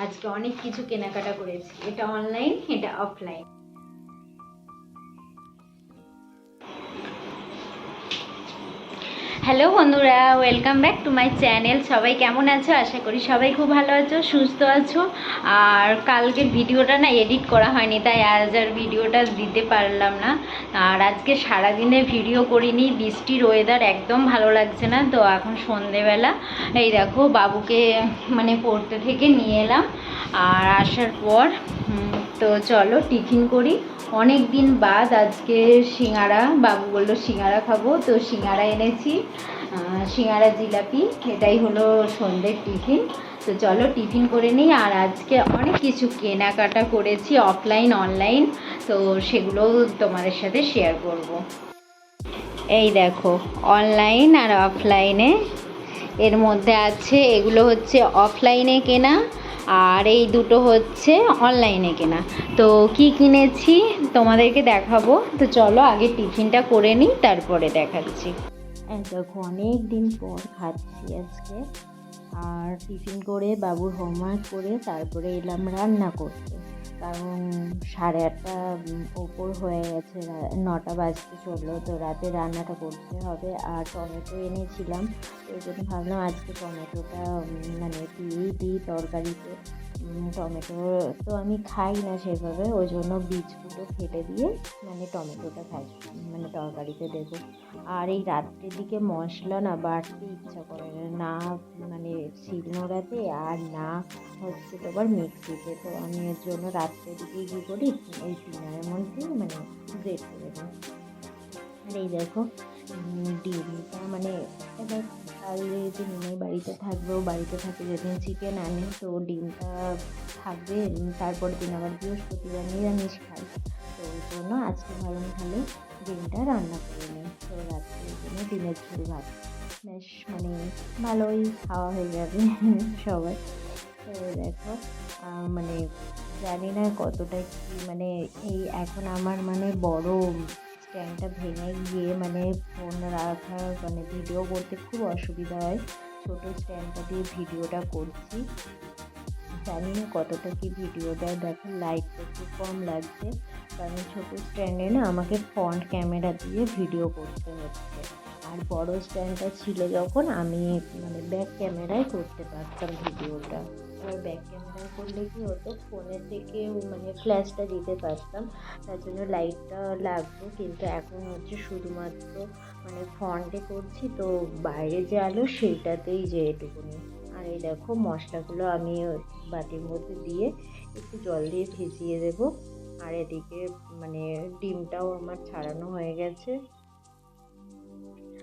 আজকে অনেক কিছু কেনাকাটা করেছি। এটা অনলাইন এটা অফলাইন হ্যালো বন্ধুরা welcome back to my channel সবাই কেমন আছো? আশা করি সবাই খুব ভালো আছো, সুস্থ আছো। আর কালকের ভিডিওটা না এডিট করা হয়নি, তাই আজ আর ভিডিওটা দিতে পারলাম না। আর আজকে সারাদিনে ভিডিও করিনি, বৃষ্টির ওয়েদার একদম ভালো লাগছে না, তো এখন সন্ধেবেলা। এই দেখো, বাবুকে মানে পড়তে থেকে নিয়ে এলাম। আর আসার পর তো চলো, টিফিন করি। অনেক দিন বাদ আজকে সিঙ্গারা, বাবু বলল সিঙ্গারা খাব, তো সিঙ্গারা এনেছি সিঙ্গারা জিলাপি, এটাই হলো সন্ধ্যের টিফিন। তো চলো, টিফিন করে নিই, আর আজকে অনেক কিছু কেনাকাটা করেছি, অফলাইন, অনলাইন, তো সেগুলো তোমাদের সাথে শেয়ার করব। এই দেখো, অনলাইন আর অফলাইনে। এর মধ্যে আছে, এগুলো হচ্ছে অফলাইনে কেনা আর এই দুটো হচ্ছে অনলাইনে কেনা। তো কি কিনেছি তোমাদেরকে দেখাবো। তো চলো আগে টিফিনটা করে নিই, তারপরে দেখাচ্ছি। দেখো অনেক দিন পর খাচ্ছি আজকে। আর টিফিন করে, বাবুর হোমওয়ার্ক করে, তারপরে এলাম রান্না করতে। কারণ সাড়ে আটটা ওপর হয়ে গেছে নটা বাজতে চলল, তো রাতে রান্নাটা করতে হবে আর টমেটো এনেছিলাম, তো ওই জন্য ভাবলাম আজকে টমেটোটা মানে দিয়েই দিই তরকারিতে। টমেটো, তো আমি খাই না সেভাবে, ওই জন্য বীজগুলো ফেটে দিয়ে মানে টমেটোটা খাই মানে তরকারিতে দেবো। আর এই রাত্রের দিকে মশলা না বাড়তে ইচ্ছা করে না মানে শিলনোড়াতে আর না হচ্ছে তোমার মিক্সিতে। তো আমি এর জন্য রাত্রের দিকে কী করি? ওই পিনারের মধ্যে মানে গ্রেট করে দিই। আর এই দেখো উম, ডিমটা মানে এবার কাল যেহেতু নিমাই বাড়িতে থাকবে ও বাড়িতে থাকে যেদিন চিকেন আনে তো ডিমটা থাকবে তারপর দিন আবার বৃহস্পতিবার নিরামিষ খাই তো ওই জন্য আজকে ভাবলাম তাহলে ডিমটা রান্না করে নিই। তো রাত্রে ওই জন্য ডিমের ঝোল ভাত। বেশ মানে ভালোই খাওয়া হয়ে যাবে সবাই তো দেখো মানে জানি না কতটা কি মানে এই এখন আমার মানে বড় স্ট্যান্ডটা ভেঙে গিয়ে মানে ফোন রাখা মানে ভিডিও করতে খুব অসুবিধা হয়। ছোটো স্ট্যান্ডটা দিয়ে ভিডিওটা করছি। জানি না কতটা কি ভিডিওটা দেখো লাইটটা একটু কম লাগছে। কারণ ছোটো স্ট্যান্ডে না আমাকে ফ্রন্ট ক্যামেরা দিয়ে ভিডিও করতে হচ্ছে। আর বড় স্ট্যান্ডটা ছিল যখন আমি মানে ব্যাক ক্যামেরায় করতে পারতাম ভিডিওটা এবার ব্যাক ক্যামেরায় করলে কি হতো? ফোনের থেকে মানে ফ্ল্যাশটা দিতে পারতাম। তার জন্য লাইটটা লাগতো। কিন্তু এখন হচ্ছে শুধুমাত্র মানে ফ্রন্টে করছি তো বাইরে যে আলো সেইটাতেই যে এটুকুনি। আর এই দেখো মশলাগুলো আমি বাটির মধ্যে দিয়ে একটু জল দিয়ে ভিজিয়ে দেবো। আর এদিকে মানে ডিমটাও আমার ছাড়ানো হয়ে গেছে।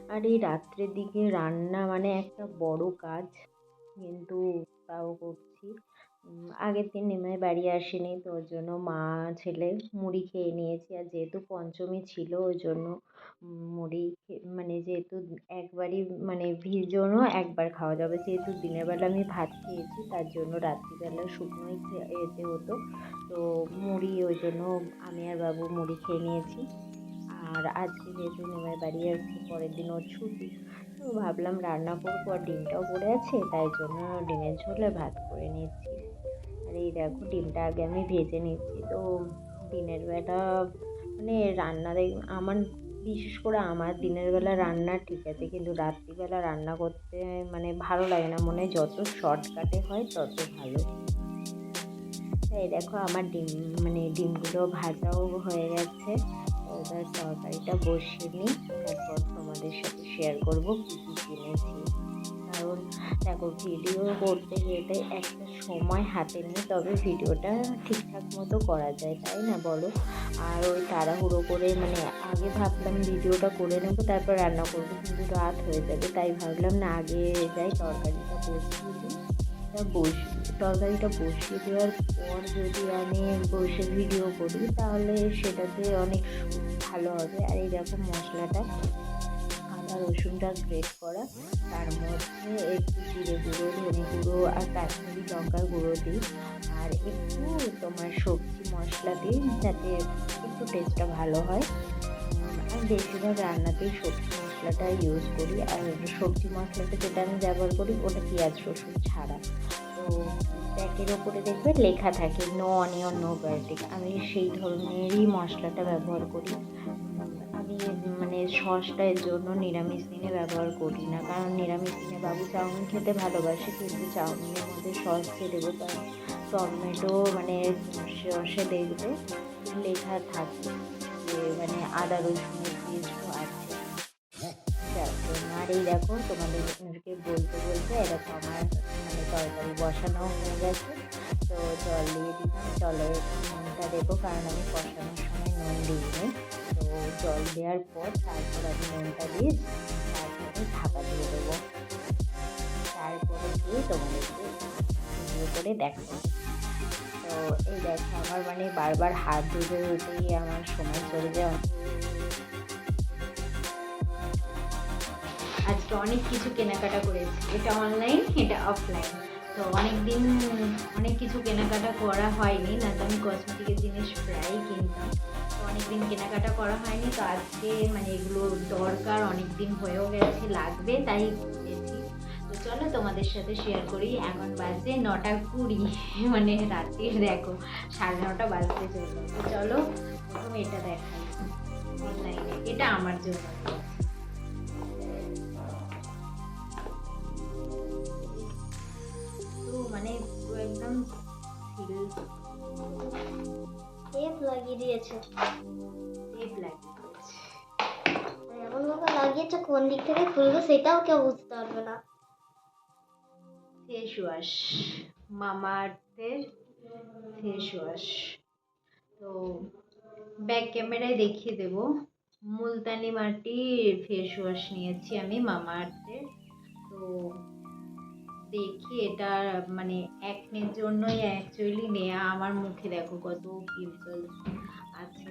আর এই রাত্রের দিকে রান্না মানে একটা বড় কাজ। কিন্তু তাও করছি। আগের দিন নিমাই বাড়ি আসেনি তো ওর জন্য মা, ছেলে মুড়ি খেয়ে নিয়েছি। আর যেহেতু পঞ্চমী ছিল, ওই জন্য মুড়ি মানে যেহেতু একবারই মানে ভিজনও একবার খাওয়া যাবে। যেহেতু দিনের বেলা আমি ভাত খেয়েছি, তার জন্য রাত্রিবেলা শুকনোই খে- এতে হতো। তো মুড়ি ওই জন্য আমি আর বাবু মুড়ি খেয়ে নিয়েছি। আর আজকে যেহেতু নিমাই বাড়ি আসছি, পরের দিন ওর ছুটি। তো ভাবলাম রান্না করব আর ডিমটাও পড়ে আছে, তাই জন্য ডিমের ঝোলে ভাত করে নিচ্ছি। আর এই দেখো ডিমটা আগে আমি ভেজে নিচ্ছি, তো দিনের বেলা মানে রান্না আমার বিশেষ করে আমার দিনের বেলা রান্না ঠিক আছে, কিন্তু রাত্রিবেলা রান্না করতে মানে ভালো লাগে না, মনে যত শর্টকাটে হয় তত ভালো। এই দেখো আমার ডিম মানে ডিমগুলো ভাজাও হয়ে গেছে। এবার তরকারিটা বসিয়ে নিই, তারপর তোমাদের সাথে শেয়ার করব কী কী কিনেছি। কারণ দেখো ভিডিও করতে গেলে একটা সময় হাতে নিয়ে তবে ভিডিওটা ঠিকঠাক মতো করা যায়, তাই না বলো? আর ওই তাড়াহুড়ো করে মানে আগে ভাবলাম ভিডিওটা করে নেব, তারপর রান্না করব, কিন্তু রাত হয়ে যাবে, তাই ভাবলাম না আগে যাই তরকারিটা বসিয়ে তরকারিটা বসিয়ে দেওয়ার পর যদি আমি বসে ভিডিও করি, তাহলে সেটাতে অনেক ভালো হবে। আর এই দেখো মশলাটা, আদা, রসুনটা গ্রেট করা। তার মধ্যে একটু জিরে গুঁড়ো, ধনে গুঁড়ো আর কাশ্মীরি লঙ্কার গুঁড়ো দিই। আর একটু তোমার সবজি মশলা দিই, যাতে একটু টেস্টটা ভালো হয়। আর বেশিরভাগ রান্নাতেই সবজি মশলাটা ইউজ করি। আর সবজি মশলাটা যেটা আমি ব্যবহার করি, ওটা পেঁয়াজ, রসুন ছাড়া। তো ব্যাগের ওপরে দেখবে লেখা থাকে নো অনিয়ন নো গার্লিক আমি সেই ধরনেরই মশলাটা ব্যবহার করি। আমি মানে সসটা এর জন্য নিরামিষ দিনে ব্যবহার করি না। কারণ নিরামিষ দিনে বাবু চাউমিন খেতে ভালোবাসে, কিন্তু চাউমিনের মধ্যে সস দিয়ে দেবো কারণ টমেটো মানে সসে দেখবে লেখা থাকে যে মানে আদা আর এই দেখো তোমাদেরকে বলতে বলতে এরকম আমার মানে তরকারি বসানো হয়ে গেছে। তো জল দিয়ে দিলাম। জলের নুনটা দেবো কারণ আমি কষানোর সময় নুন দিইনি। তো জল দেওয়ার পর তারপর আমি নুনটা দিয়ে তারপরে ঢাকা দিয়ে দেবো। তারপরে দিয়ে তোমাদেরকে ভিডিও করে দেখো তো এই দেখো আমার মানে বারবার হাত ধুতে ধুতেই আমার সময় চলে যায় আজকে অনেক কিছু কেনাকাটা করেছি। এটা অনলাইন এটা অফলাইন তো অনেক দিন অনেক কিছু কেনাকাটা করা হয়নি। না তো আমি কসমেটিকের জিনিস প্রায়ই কিনতাম তো অনেক দিন কেনাকাটা করা হয়নি। তো আজকে মানে এগুলো দরকার অনেক দিন হয়েও গেছে, লাগবে, তাই তো চলো তোমাদের সাথে শেয়ার করি। এখন বাজে নটা কুড়ি। মানে রাত্রির দেখো, সাড়ে নটা বাজতে চলল। তো চলো, প্রথম এটা দেখাই। অনলাইনে এটা আমার জন্য। ভাবে লাগিয়েছে, কোন দিক থেকে খুলবে সেটাও কেউ বুঝতে পারবে না। ফেস ওয়াশ মামা আর্থের ফেস ওয়াশ তো ব্যাক ক্যামেরায় দেখিয়ে দেব। মুলতানি মাটির ফেস ওয়াশ নিয়েছি আমি মামা আর্থের তো দেখি এটা মানে একনের জন্যই অ্যাকচুয়ালি নেওয়া আমার মুখে দেখো কত পিম্পলস আছে।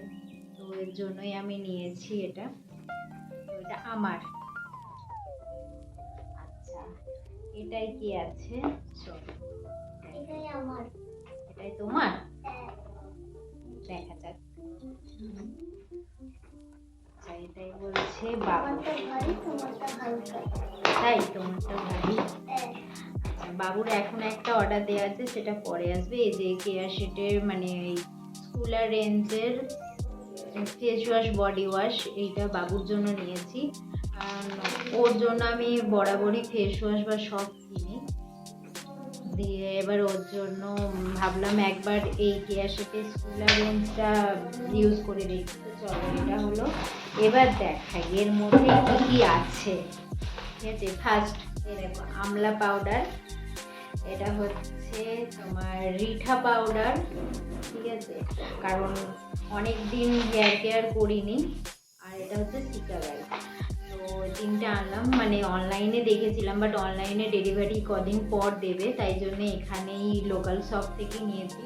তো এর জন্যই আমি নিয়েছি এটা। তো এটা আমার। আচ্ছা এটাই কি আছে? এটাই আমার। এটাই তোমার? দেখা যাক। আচ্ছা এটাই বলছে বাবু। তাই তোমারটা ভারী? হ্যাঁ। আচ্ছা বাবুর এখন একটা অর্ডার দেওয়া আছে সেটা পরে আসবে। এই যে কেয়ার শেটের মানে স্কুলার রেঞ্জের ফেস ওয়াশ বডি ওয়াশ এইটা বাবুর জন্য নিয়েছি। ওর জন্য আমি বরাবরই ফেস ওয়াশ বা সব কিনি। দিয়ে এবার ওর জন্য ভাবলাম একবার এই কেয়ার শেটের স্কুলার রেঞ্জটা ইউজ করে দেখি। তো চলো, এটা হলো। এবার দেখাই, এর মধ্যে কী কী আছে? ঠিক আছে ফার্স্ট আমলা পাউডার এটা হচ্ছে তোমার রিঠা পাউডার ঠিক আছে? কারণ অনেক দিন হেয়ার কেয়ার করিনি, আর এটা হচ্ছে সিকাগাই তো তিনটে আনলাম মানে অনলাইনে দেখেছিলাম বাট অনলাইনে ডেলিভারি কদিন পর দেবে, তাই জন্য এখানেই লোকাল শপ থেকে নিয়েছি।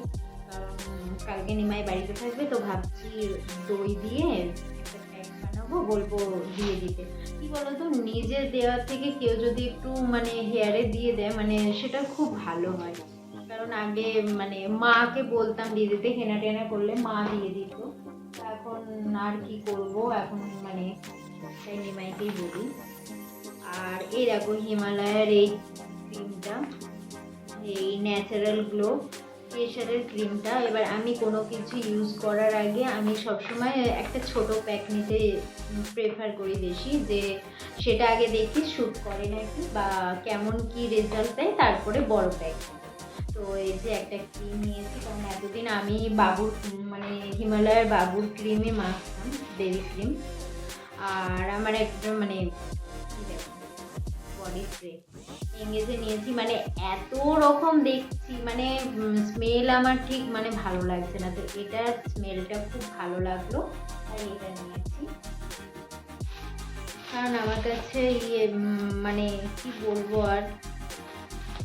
কারণ কালকে নিমাই বাড়িতে থাকবে, তো ভাবছি দই দিয়ে বানাবো, বলব দিয়ে দিতে। কি বলতো, নিজে দেওয়ার থেকে কেউ যদি একটু মানে হেয়ারে দিয়ে দেয় মানে সেটা খুব ভালো হয়। কারণ আগে মানে মাকে বলতাম দিয়ে দিতে হেনা টেনা করলে মা দিয়ে দিত। এখন আর কি করব? এখন মানে তাই নিমাইকেই বলি। আর এই দেখো হিমালয়ার এই ক্রিমটা এই ন্যাচারাল গ্লো ফেশিয়ালের ক্রিমটা এবার আমি কোনো কিছু ইউজ করার আগে আমি সবসময় একটা ছোট প্যাক নিতে প্রেফার করি বেশি, যে সেটা আগে দেখি শ্যুট করে নাকি, বা কেমন কি রেজাল্ট দেয়, তারপরে বড় প্যাক তো এই যে একটা ক্রিম নিয়েছি, কারণ এতদিন আমি বাবুর মানে হিমালয়ের বাবুর ক্রিমই মাখতাম বেবি ক্রিম আর আমার একটা মানে বডি স্প্রে এঙ্গেজে নিয়েছি মানে এত রকম দেখছি মানে স্মেল আমার ঠিক মানে ভালো লাগছে না। তো এটার স্মেলটা খুব ভালো লাগল, তাই এটা নিয়েছি। কারণ আমার কাছে ইয়ে মানে কি বলব আর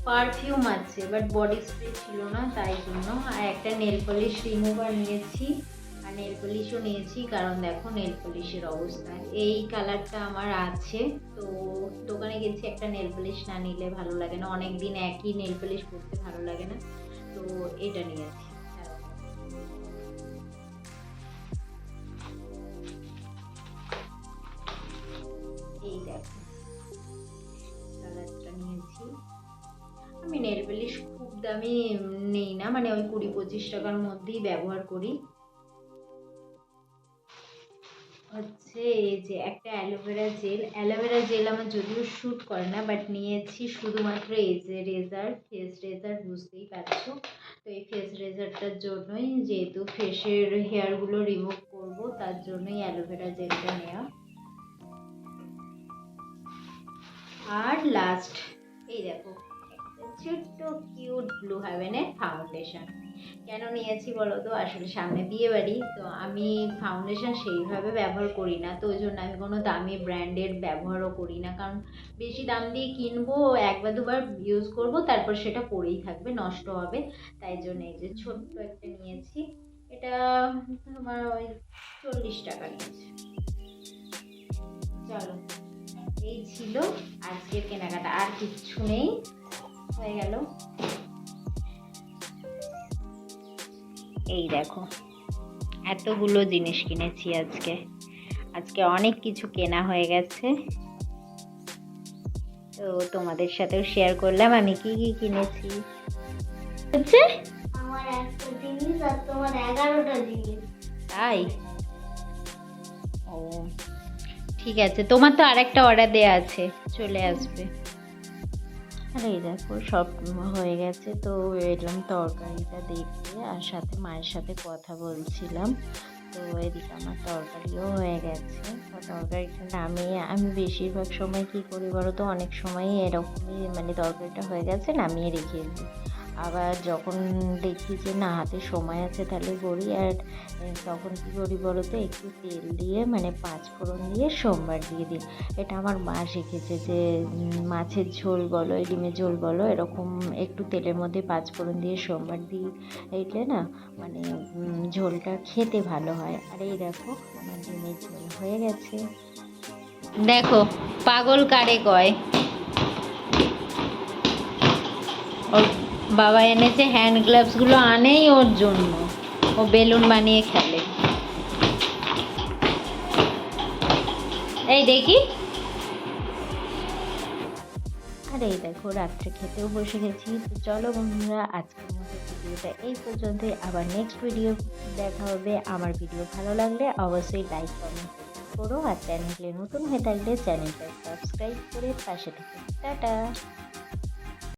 পারফিউম আছে বাট বডি স্প্রে ছিল না, তাই জন্য। আর একটা নেল পলিশ রিমুভার নিয়েছি। আর নেল পলিশও নিয়েছি, কারণ দেখো নেল পলিশের অবস্থা। এই কালারটা আমার আছে, তো দোকানে গেছি, একটা নেল পলিশ না নিলে ভালো লাগে না। অনেক দিন একই নেল পলিশ পরতে ভালো লাগে না। তো এটা নিয়েছি। দেখো কালারটা নিয়েছি আমি নেল পলিশ খুব দামি নেই না মানে ওই কুড়ি পঁচিশ টাকার মধ্যেই ব্যবহার করি। হচ্ছে এই যে একটা অ্যালোভেরা জেল অ্যালোভেরা জেল আমার যদিও শ্যুট করে না বাট নিয়েছি শুধুমাত্র এই যে রেজার ফেস রেজার বুঝতেই পারছ। তো এই ফেস রেজারটার জন্যই যেহেতু ফেসের হেয়ারগুলো রিমুভ করব, তার জন্যই অ্যালোভেরা জেলটা নেওয়া আর লাস্ট এই দেখো ছোট্ট কিউট ব্লু হ্যাভেনের ফাউন্ডেশন কেন নিয়েছি বলো তো আসলে সামনে বিয়ে বাড়ি, তো আমি ফাউন্ডেশন সেইভাবে ব্যবহার করি না, তো ওই জন্য আমি কোনো দামি ব্র্যান্ডের ব্যবহারও করি না। কারণ বেশি দাম দিয়ে কিনবো, একবার দুবার ইউজ করব, তারপর সেটা পরেই থাকবে, নষ্ট হবে। তাই জন্য এই যে ছোট্ট একটা নিয়েছি। এটা তোমার ওই চল্লিশ টাকা নিয়েছে। চলো, এই ছিল আজকের কেনাকাটা। আর কিচ্ছু নেই। হয়ে গেল। এই দেখো এতগুলো জিনিস কিনেছি আজকে। আজকে অনেক কিছু কেনা হয়ে গেছে। তো তোমাদের সাথেও শেয়ার করলাম আমি কি কি কিনেছি। হচ্ছে? তাই? ও ঠিক আছে। তোমার তো আরেকটা অর্ডার দেওয়া আছে। চলে আসবে। আরে এই দেখো, সব হয়ে গেছে তো, এলাম তরকারিটা দেখতে আর সাথে মায়ের সাথে কথা বলছিলাম। তো এদিকে আমার তরকারিও হয়ে গেছে। তো তরকারিটা নামিয়ে আমি বেশিরভাগ সময় কী করি বলো তো, অনেক সময় এরকমই মানে তরকারিটা হয়ে গেছে, নামিয়ে রেখে দিই। আবার যখন দেখি যে না, হাতে সময় আছে তাহলে করি। আর তখন কী করি বলো তো একটু তেল দিয়ে মানে পাঁচ ফোড়ন দিয়ে সোমবার দিয়ে দিই। এটা আমার মা শিখেছে যে মাছের ঝোল বলো, ডিমের ঝোল বলো, এরকম একটু তেলের মধ্যে পাঁচ ফোড়ন দিয়ে সোমবার দিয়ে এইলে না মানে ঝোলটা খেতে ভালো হয়। আর এই দেখো, আমার ডিমের ঝোল হয়ে গেছে। দেখো, পাগল কারে কয়? বাবা এনেছে হ্যান্ড গ্লাভসগুলো আনেই ওর জন্য। ও বেলুন বানিয়ে খেলে। এই দেখি। আর এই দেখো, রাত্রে খেতেও বসে গেছি। তো চলো বন্ধুরা, আজকের মতো ভিডিওটা এই পর্যন্তই। আবার নেক্সট ভিডিও দেখা হবে। আমার ভিডিও ভালো লাগলে অবশ্যই লাইক কমেন্ট করো। আর চ্যানেলে নতুন হয়ে থাকলে চ্যানেলটা সাবস্ক্রাইব করে পাশে থেকে। টাটা!